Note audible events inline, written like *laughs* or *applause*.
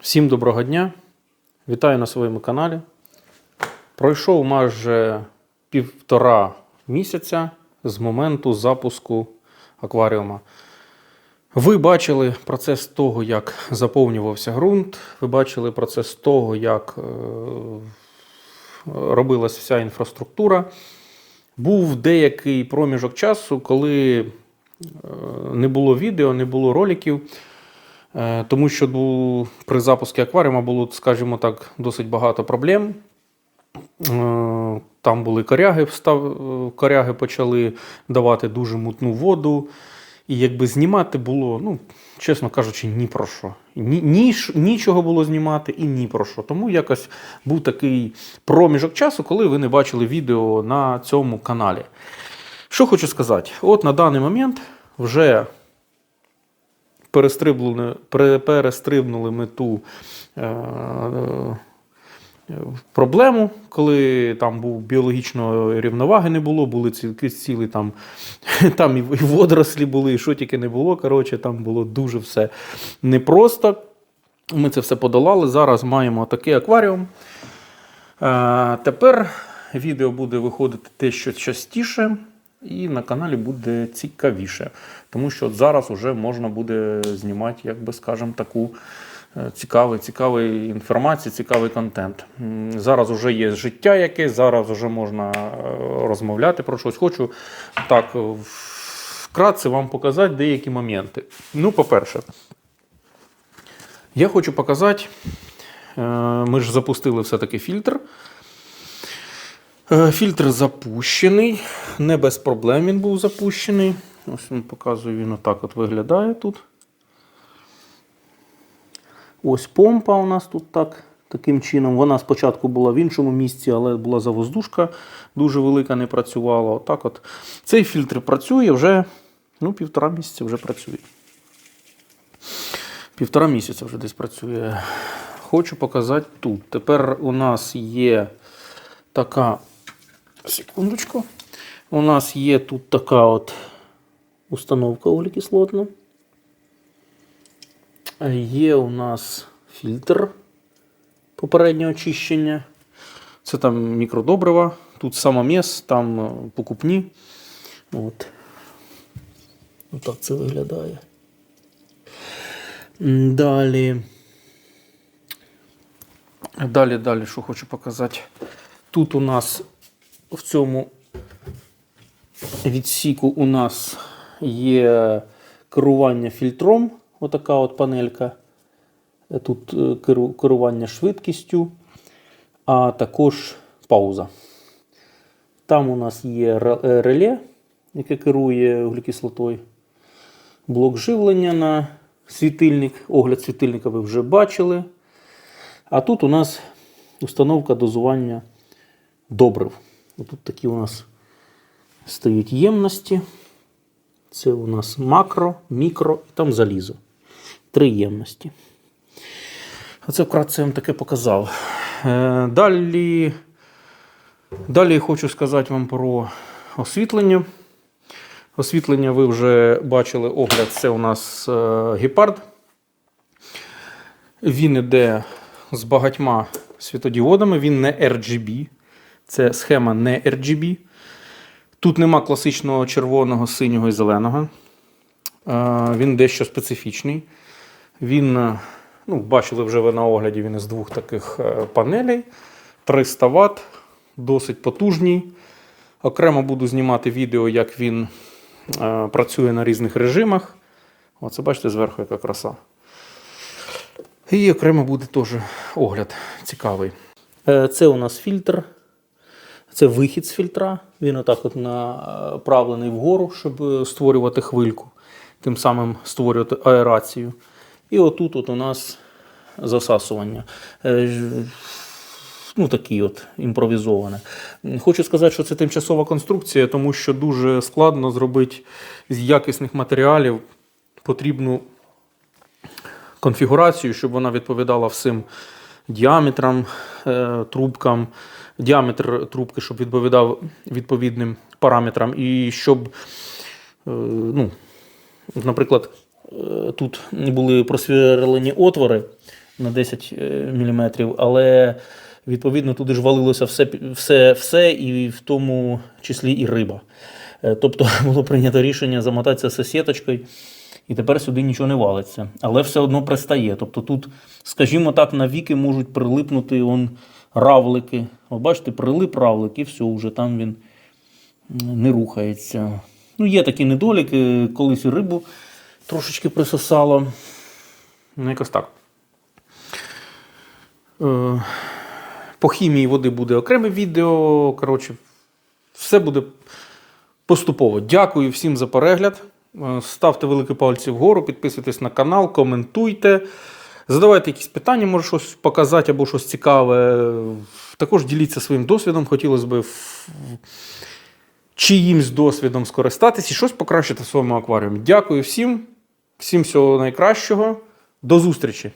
Всім доброго дня! Вітаю на своєму каналі. Пройшов майже півтора місяця з моменту запуску акваріума. Ви бачили процес того, як заповнювався ґрунт, ви бачили процес того, як е, робилась вся інфраструктура. Був деякий проміжок часу, коли е, не було відео, не було роликів. Е, Тому що при запуску акваріума було, скажімо так, досить багато проблем. Е, Там були коряги, коряги почали давати дуже мутну воду. І якби знімати було, ну, чесно кажучи, ні про що. Ні, ні, нічого було знімати і ні про що. Тому якось був такий проміжок часу, коли ви не бачили відео на цьому каналі. Що хочу сказати, от на даний момент вже перестрибнули, пере- перестрибнули ми ту е, е, проблему, коли там був біологічної рівноваги не було, були ці, цілі там, *laughs* там і водорослі були, і що тільки не було. Коротше, там було дуже все непросто. Ми це все подолали. Зараз маємо такий акваріум. Е, тепер відео буде виходити те, що частіше, і на каналі буде цікавіше. Тому що зараз вже можна буде знімати, як би скажемо, таку е, цікаву, цікаву інформацію, цікавий контент. Зараз вже є життя якесь, зараз вже можна е, розмовляти про щось. Хочу так е, вкратце вам показати деякі моменти. Ну, по-перше, я хочу показати, ми ж запустили все-таки фільтр. Е, Фільтр запущений, не без проблем він був запущений. Ось він показую, він отак от виглядає тут. Ось помпа у нас тут так, таким чином. Вона спочатку була в іншому місці, але була завоздушка дуже велика, не працювала. Отак от. Цей фільтр працює вже ну, півтора місяця вже працює. Півтора місяця вже десь працює. Хочу показати тут. Тепер у нас є така. Секундочку. У нас є тут така от установка углекислотна. Є у нас фільтр попереднього очищення. Це там мікродобрива, тут самоміс, там е, покупні. От. Отак це виглядає. Далі. Далі, далі, що хочу показати. Тут у нас в цьому відсіку у нас є керування фільтром, отака от панелька. Тут е, керування швидкістю, а також пауза. Там у нас є е, реле, яке керує вуглекислотою. Блок живлення на світильник. Огляд світильника ви вже бачили. А тут у нас установка дозування добрив. Тут такі у нас стоять ємності. Це у нас макро, мікро і там залізо. Три ємності. Оце вкратце я вам таке показав. Е, Далі, далі хочу сказати вам про освітлення. Освітлення ви вже бачили огляд. Це у нас е, гепард. Він іде з багатьма світодіодами, він не RGB. Це схема не RGB. Тут нема класичного червоного, синього і зеленого. Е, Він дещо специфічний. Він, е, ну, бачили вже ви на огляді, він із двох таких е, панелей. 300 Вт, досить потужний. Окремо буду знімати відео, як він працює на різних режимах. Оце бачите зверху, яка краса. І окремо буде теж огляд цікавий. Це у нас фільтр. Це вихід з фільтра. Він отак от направлений вгору, щоб е, створювати хвильку, тим самим створювати аерацію. І отут от у нас засасування. Е, Ну, такі от імпровізоване. Хочу сказати, що це тимчасова конструкція, тому що дуже складно зробити з якісних матеріалів потрібну конфігурацію, щоб вона відповідала всім діаметрам, е, трубкам, діаметр трубки, щоб відповідав відповідним параметрам, і щоб, е, ну, наприклад, е, тут були просверлені отвори на 10 мм, але відповідно туди ж валилося все, все, все, і в тому числі і риба. Тобто *laughs* було прийнято рішення замотатися все і тепер сюди нічого не валиться. Але все одно пристає. Тобто тут, скажімо так, навіки можуть прилипнути он, равлики. От бачите, прилип равлик, і все, вже там він не рухається. Ну, є такі недоліки, колись і рибу трошечки присосало. Ну, якось так. Е, По хімії води буде окреме відео. Коротше, все буде поступово. Дякую всім за перегляд. Е, Ставте великі пальці вгору, підписуйтесь на канал, коментуйте. Задавайте якісь питання, може щось показати або щось цікаве. Також діліться своїм досвідом. Хотілося б чиїмсь досвідом скористатись і щось покращити в своєму акваріумі. Дякую всім, всім всього найкращого. До зустрічі!